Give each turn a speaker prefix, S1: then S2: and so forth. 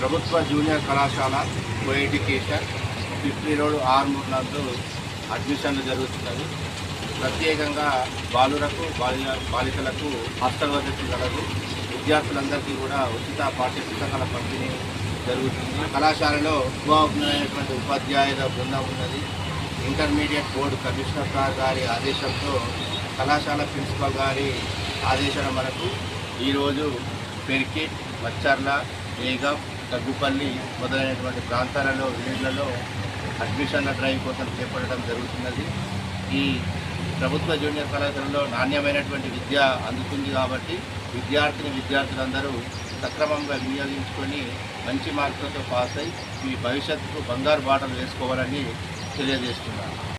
S1: ప్రభుత్వ జూనియర్ కళాశాల co education fifty road Armur నందు అడ్మిషన్లు జరుగుతున్నది ప్రత్యేకంగా బాలురకు బాలి బాలికలకు హాస్టల్ వసతి కలదు విద్యార్థులందరికీ కూడా ఉచిత పాఠ్య పుస్తకాల పంపిణీ జరుగుతుంది. కళాశాలలో ఉపయోగమైనటువంటి ఉపాధ్యాయుల బృందం ఉన్నది. ఇంటర్మీడియట్ బోర్డు కమిషనర్ సార్ గారి ఆదేశంతో కళాశాల ప్రిన్సిపల్ గారి ఆదేశాల మనకు ఈరోజు పెరికిట్ మచ్చర్ల ఏగం దగ్గుపల్లి మొదలైనటువంటి ప్రాంతాలలో విలేజ్లలో అడ్మిషన్ల డ్రైవ్ కోసం చేపట్టడం జరుగుతున్నది. ఈ ప్రభుత్వ జూనియర్ కళాశాలలో నాణ్యమైనటువంటి విద్య అందుతుంది కాబట్టి విద్యార్థిని విద్యార్థులందరూ సక్రమంగా వినియోగించుకొని మంచి మార్కులతో పాస్ అయి మీ భవిష్యత్తుకు బంగారు బాటలు వేసుకోవాలని తెలియజేస్తున్నాను.